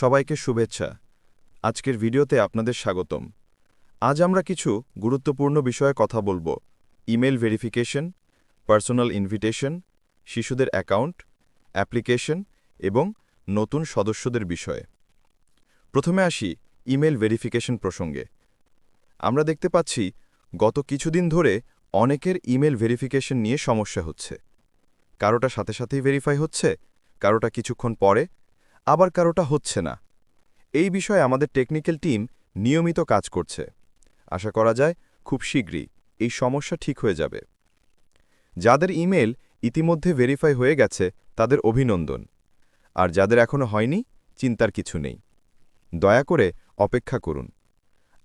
সবাইকে শুভেচ্ছা। আজকের ভিডিওতে আপনাদের স্বাগতম। আজ আমরা কিছু গুরুত্বপূর্ণ বিষয়ে কথা বলব। ইমেল ভেরিফিকেশন, পার্সোনাল ইনভিটেশন, শিশুদের অ্যাকাউন্ট, অ্যাপ্লিকেশন এবং নতুন সদস্যদের বিষয়ে। প্রথমে আসি ইমেল ভেরিফিকেশন প্রসঙ্গে। আমরা দেখতে পাচ্ছি, গত কিছুদিন ধরে অনেকের ইমেল ভেরিফিকেশন নিয়ে সমস্যা হচ্ছে। কারোটা সাথে সাথেই ভেরিফাই হচ্ছে, কারোটা কিছুক্ষণ পরে আবার কারোটা হচ্ছে না। এই বিষয়ে আমাদের টেকনিক্যাল টিম নিয়মিত কাজ করছে। আশা করা যায় খুব শীঘ্রই এই সমস্যা ঠিক হয়ে যাবে। যাদের ইমেল ইতিমধ্যে ভেরিফাই হয়ে গেছে, তাদের অভিনন্দন। আর যাদের এখনও হয়নি, চিন্তার কিছু নেই। দয়া করে অপেক্ষা করুন।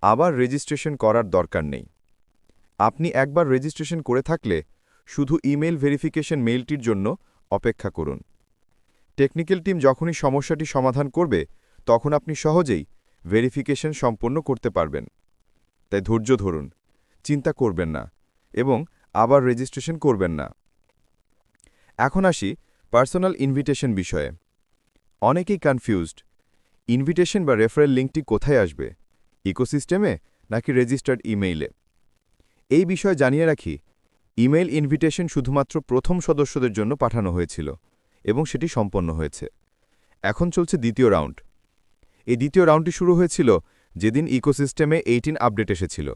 আবার রেজিস্ট্রেশন করার দরকার নেই। আপনি একবার রেজিস্ট্রেশন করে থাকলে শুধু ইমেল ভেরিফিকেশন মেইলটির জন্য অপেক্ষা করুন। টেকনিক্যাল টিম যখনই সমস্যাটি সমাধান করবে, তখন আপনি সহজেই ভেরিফিকেশন সম্পন্ন করতে পারবেন। তাই ধৈর্য ধরুন, চিন্তা করবেন না এবং আবার রেজিস্ট্রেশন করবেন না। এখন আসি পার্সোনাল ইনভিটেশন বিষয়ে। অনেকেই কনফিউজড ইনভিটেশন বা রেফারেল লিঙ্কটি কোথায় আসবে ইকোসিস্টেমে নাকি রেজিস্টার্ড ইমেইলে এই বিষয়ে জানিয়ে রাখি ইমেইল ইনভিটেশন শুধুমাত্র প্রথম সদস্যদের জন্য পাঠানো হয়েছিল। এবং সেটি সম্পন্ন হয়েছে। এখন চলছে দ্বিতীয় রাউন্ড। এই দ্বিতীয় রাউন্ডটি শুরু হয়েছিল যেদিন ইকোসিস্টেমে এইটিন আপডেট এসেছিল।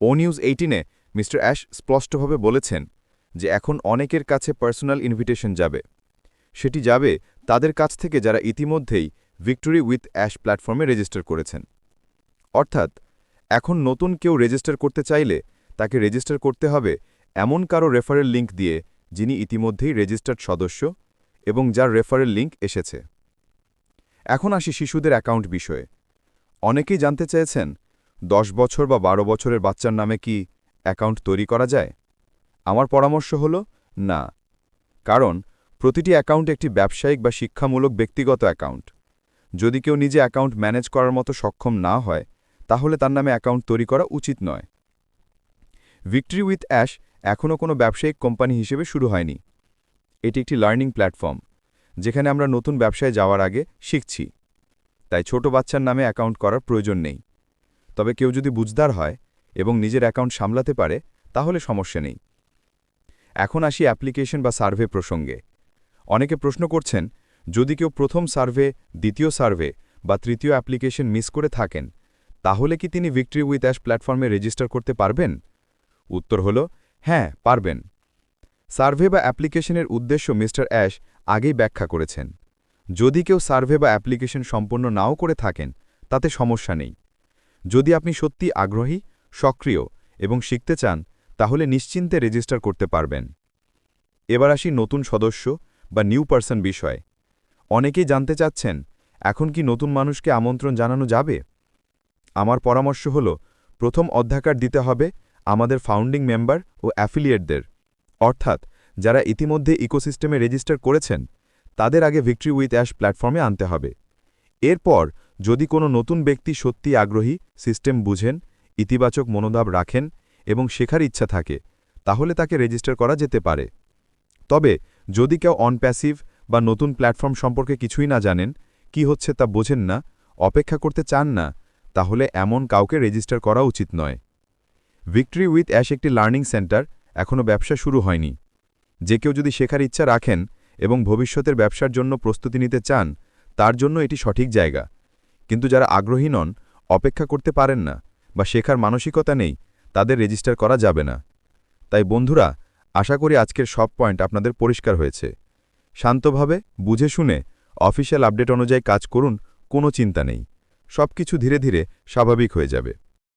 ও নিউজ এইটিনে মিস্টার অ্যাশ স্পষ্টভাবে বলেছেন যে এখন অনেকের কাছে পার্সোনাল ইনভিটেশন যাবে। সেটি যাবে তাদের কাছ থেকে যারা ইতিমধ্যেই ভিক্টোরি উইথ অ্যাশ প্ল্যাটফর্মে রেজিস্টার করেছেন। অর্থাৎ, এখন নতুন কেউ রেজিস্টার করতে চাইলে তাকে রেজিস্টার করতে হবে এমন কারও রেফারেল লিঙ্ক দিয়ে যিনি ইতিমধ্যেই রেজিস্টার্ড সদস্য এবং যার রেফারেল লিঙ্ক এসেছে। এখন আসি শিশুদের অ্যাকাউন্ট বিষয়ে। অনেকেই জানতে চেয়েছেন, দশ বছর বা বারো বছরের বাচ্চার নামে কি অ্যাকাউন্ট তৈরি করা যায়? আমার পরামর্শ হল, না। কারণ, প্রতিটি অ্যাকাউন্ট একটি ব্যবসায়িক বা শিক্ষামূলক ব্যক্তিগত অ্যাকাউন্ট। যদি কেউ নিজে অ্যাকাউন্ট ম্যানেজ করার মতো সক্ষম না হয়, তাহলে তার নামে অ্যাকাউন্ট তৈরি করা উচিত নয়। ভিক্টরি উইথ অ্যাশ এখনও কোনো ব্যবসায়িক কোম্পানি হিসেবে শুরু হয়নি। এটি একটি লার্নিং প্ল্যাটফর্ম, যেখানে আমরা নতুন ব্যবসায় যাওয়ার আগে শিখছি। তাই ছোট বাচ্চার নামে অ্যাকাউন্ট করার প্রয়োজন নেই। তবে কেউ যদি বুঝদার হয় এবং নিজের অ্যাকাউন্ট সামলাতে পারে, তাহলে সমস্যা নেই। এখন আসি অ্যাপ্লিকেশন বা সার্ভে প্রসঙ্গে। অনেকে প্রশ্ন করছেন, যদি কেউ প্রথম সার্ভে, দ্বিতীয় সার্ভে বা তৃতীয় অ্যাপ্লিকেশন মিস করে থাকেন, তাহলে কি তিনি ভিক্টরি উইথ অ্যাশ প্ল্যাটফর্মে রেজিস্টার করতে পারবেন? উত্তর হল হ্যাঁ পারবেন। সার্ভে বা অ্যাপ্লিকেশনের উদ্দেশ্য মিস্টার অ্যাশ আগেই ব্যাখ্যা করেছেন। যদি কেউ সার্ভে বা অ্যাপ্লিকেশন সম্পন্ন নাও করে থাকেন, তাতে সমস্যা নেই। যদি আপনি সত্যি আগ্রহী, সক্রিয় এবং শিখতে চান, তাহলে নিশ্চিন্তে রেজিস্টার করতে পারবেন। এবার আসি নতুন সদস্য বা নিউ পার্সন বিষয়। অনেকেই জানতে চাচ্ছেন, এখন কি নতুন মানুষকে আমন্ত্রণ জানানো যাবে? আমার পরামর্শ হল, প্রথম অধ্যাকার দিতে হবে আমাদের ফাউন্ডিং মেম্বার ও অ্যাফিলিয়েটদের। অর্থাৎ, যারা ইতিমধ্যে ইকোসিস্টেমে রেজিস্টার করেছেন, তাদের আগে ভিক্টরি উইথ অ্যাশ প্ল্যাটফর্মে আনতে হবে। এরপর, যদি কোনো নতুন ব্যক্তি সত্যি আগ্রহী, সিস্টেম বুঝেন, ইতিবাচক মনোভাব রাখেন এবং শেখার ইচ্ছা থাকে, তাহলে তাকে রেজিস্টার করা যেতে পারে। তবে, যদি কেউ অনপ্যাসিভ বা নতুন প্ল্যাটফর্ম সম্পর্কে কিছুই না জানেন, কি হচ্ছে তা বোঝেন না, অপেক্ষা করতে চান না, তাহলে এমন কাউকে রেজিস্টার করা উচিত নয়। ভিক্টরি উইথ অ্যাশ একটি লার্নিং সেন্টার এখনও ব্যবসা শুরু হয়নি। যে কেউ যদি শেখার ইচ্ছা রাখেন এবং ভবিষ্যতের ব্যবসার জন্য প্রস্তুতি নিতে চান, তার জন্য এটি সঠিক জায়গা। কিন্তু যারা আগ্রহী নন, অপেক্ষা করতে পারেন না বা শেখার মানসিকতা নেই, তাদের রেজিস্টার করা যাবে না। তাই বন্ধুরা, আশা করি আজকের সব পয়েন্ট আপনাদের পরিষ্কার হয়েছে। শান্তভাবে, বুঝে শুনে, অফিসিয়াল আপডেট অনুযায়ী কাজ করুন, কোনো চিন্তা নেই। সব কিছু ধীরে ধীরে স্বাভাবিক হয়ে যাবে।